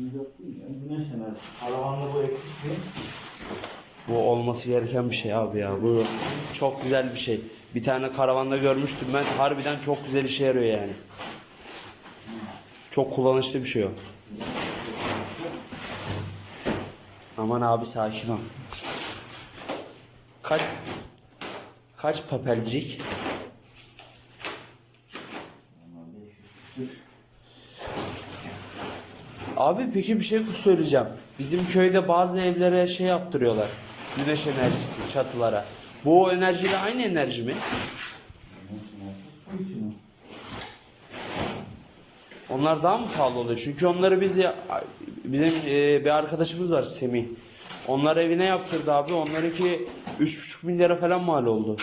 Güneş enerjisi. Karavanda bu eksik mi? Bu olması gereken bir şey abi ya. Bu çok güzel bir şey. Bir tane karavanda görmüştüm ben. Harbiden çok güzel işe yarıyor yani. Çok kullanışlı bir şey o. Aman abi sakin ol. Kaç kaç papelcik? Abi peki bir şey söyleyeceğim. Bizim köyde bazı evlere şey yaptırıyorlar. Güneş enerjisi çatılara. Bu enerjiyle aynı enerji mi? Onlar daha mı pahalı oluyor? Çünkü onları biz ya, bizim e, bir arkadaşımız var Semih. Onlar evine yaptırdı abi. Onlarınki 3,5 milyara falan mal oldu.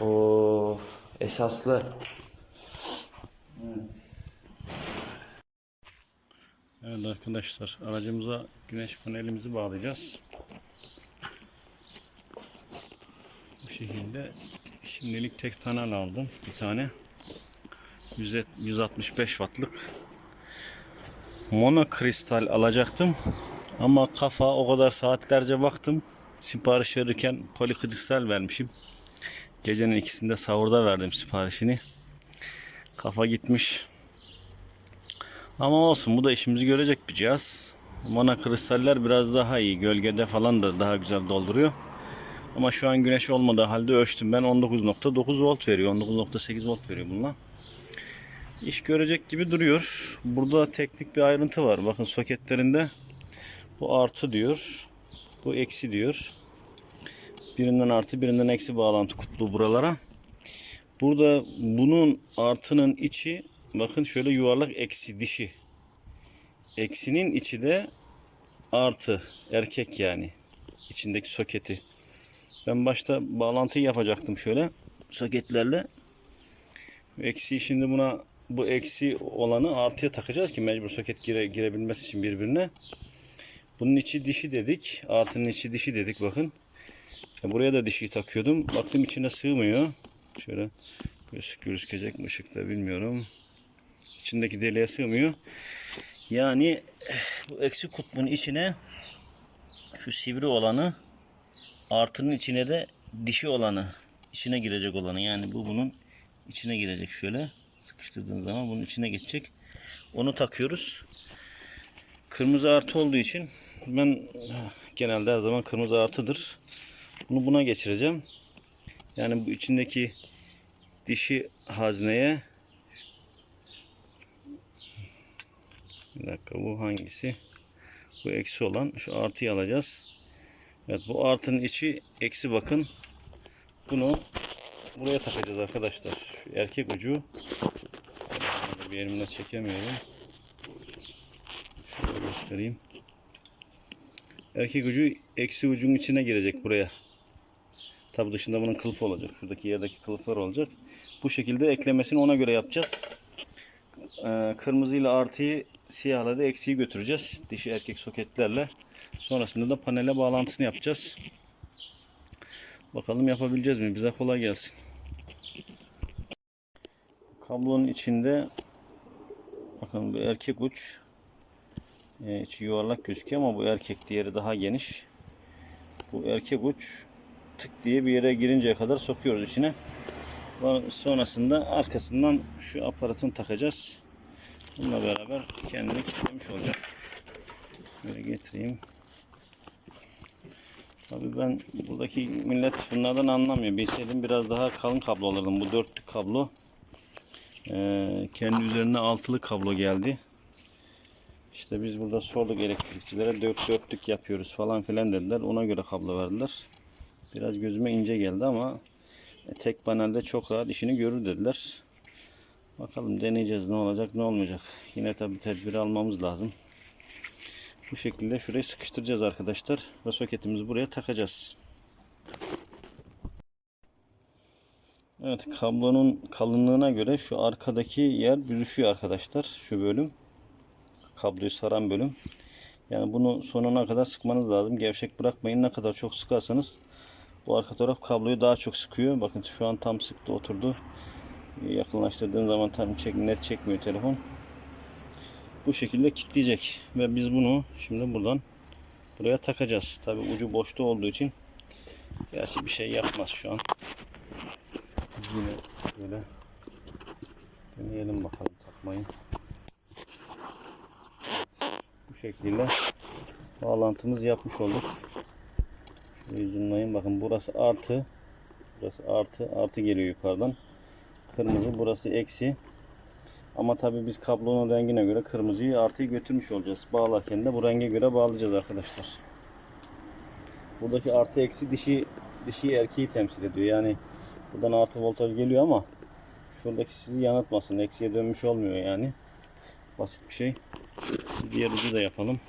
Oo esaslı. Evet. Evet arkadaşlar aracımıza güneş panelimizi bağlayacağız. Bu şekilde şimdilik tek panel aldım bir tane. 100 165 wattlık monokristal alacaktım. Ama kafa o kadar saatlerce baktım. Sipariş verirken polikristal vermişim. Gecenin ikisinde sahurda verdim siparişini. Kafa gitmiş. Ama olsun bu da işimizi görecek bir cihaz. Monokristaller biraz daha iyi. Gölgede falan da daha güzel dolduruyor. Ama şu an güneş olmadığı halde ölçtüm. Ben 19.9 volt veriyor. 19.8 volt veriyor bununla. İş görecek gibi duruyor. Burada teknik bir ayrıntı var. Bakın soketlerinde bu artı diyor. Bu eksi diyor. Birinden artı birinden eksi bağlantı kutlu buralara. Burada bunun artının içi bakın şöyle yuvarlak eksi dişi. Eksinin içi de artı erkek yani. içindeki soketi. Ben başta bağlantıyı yapacaktım şöyle soketlerle. Eksiyi şimdi buna bu eksi olanı artıya takacağız ki mecbur soket gire, girebilmesi için birbirine. Bunun içi dişi dedik. Artının içi dişi dedik bakın. Buraya da dişiyi takıyordum. Baktım içine sığmıyor. Şöyle göz, gözükecek mi ışıkta bilmiyorum. İçindeki deliğe sığmıyor. Yani bu eksi kutbun içine şu sivri olanı artının içine de dişi olanı içine girecek olanı yani bu bunun içine girecek şöyle sıkıştırdığın zaman bunun içine geçecek. Onu takıyoruz. Kırmızı artı olduğu için ben genelde her zaman kırmızı artıdır. Bunu buna geçireceğim. Yani bu içindeki dişi hazneye bir dakika bu hangisi? Bu eksi olan şu artıyı alacağız. Evet bu artının içi eksi bakın. Bunu buraya takacağız arkadaşlar. Şu erkek ucu bir elimle çekemiyorum. Şöyle göstereyim. Erkek ucu eksi ucun içine girecek buraya. Tabi dışında bunun kılıfı olacak. Şuradaki yerdeki kılıflar olacak. Bu şekilde eklemesini ona göre yapacağız. Ee, kırmızı ile artıyı siyahla da eksiği götüreceğiz. Dişi erkek soketlerle. Sonrasında da panele bağlantısını yapacağız. Bakalım yapabileceğiz mi? Bize kolay gelsin. Kablonun içinde bakın bu erkek uç e, içi yuvarlak gözüküyor ama bu erkek diğeri daha geniş. Bu erkek uç tık diye bir yere girinceye kadar sokuyoruz içine. Sonrasında arkasından şu aparatını takacağız. Bununla beraber kendini kilitlemiş olacak. Böyle getireyim. Tabii ben buradaki millet bunlardan anlamıyor. Bilseydim biraz daha kalın kablo alırdım. Bu dörtlük kablo. Ee, kendi üzerine altılı kablo geldi. İşte biz burada sorduk elektrikçilere dört dörtlük yapıyoruz falan filan dediler. Ona göre kablo verdiler. Biraz gözüme ince geldi ama tek panelde çok rahat işini görür dediler. Bakalım deneyeceğiz ne olacak ne olmayacak. Yine tabi tedbir almamız lazım. Bu şekilde şurayı sıkıştıracağız arkadaşlar. Ve soketimizi buraya takacağız. Evet kablonun kalınlığına göre şu arkadaki yer büzüşüyor arkadaşlar. Şu bölüm. Kabloyu saran bölüm. Yani bunu sonuna kadar sıkmanız lazım. Gevşek bırakmayın. Ne kadar çok sıkarsanız bu arka taraf kabloyu daha çok sıkıyor. Bakın şu an tam sıktı oturdu. Yakınlaştırdığım zaman tam çek, net çekmiyor telefon. bu şekilde kilitleyecek ve biz bunu şimdi buradan buraya takacağız. Tabi ucu boşta olduğu için gerçi bir şey yapmaz şu an. Yine böyle deneyelim bakalım takmayı. Evet, bu şekilde bağlantımız yapmış olduk. Şöyle zoomlayayım bakın burası artı burası artı artı geliyor yukarıdan. Kırmızı burası eksi. Ama tabii biz kablonun rengine göre kırmızıyı artıyı götürmüş olacağız. Bağlarken de bu renge göre bağlayacağız arkadaşlar. Buradaki artı eksi dişi dişi erkeği temsil ediyor. Yani buradan artı voltaj geliyor ama şuradaki sizi yanıltmasın. Eksiye dönmüş olmuyor yani. Basit bir şey. Diğer ucu da yapalım.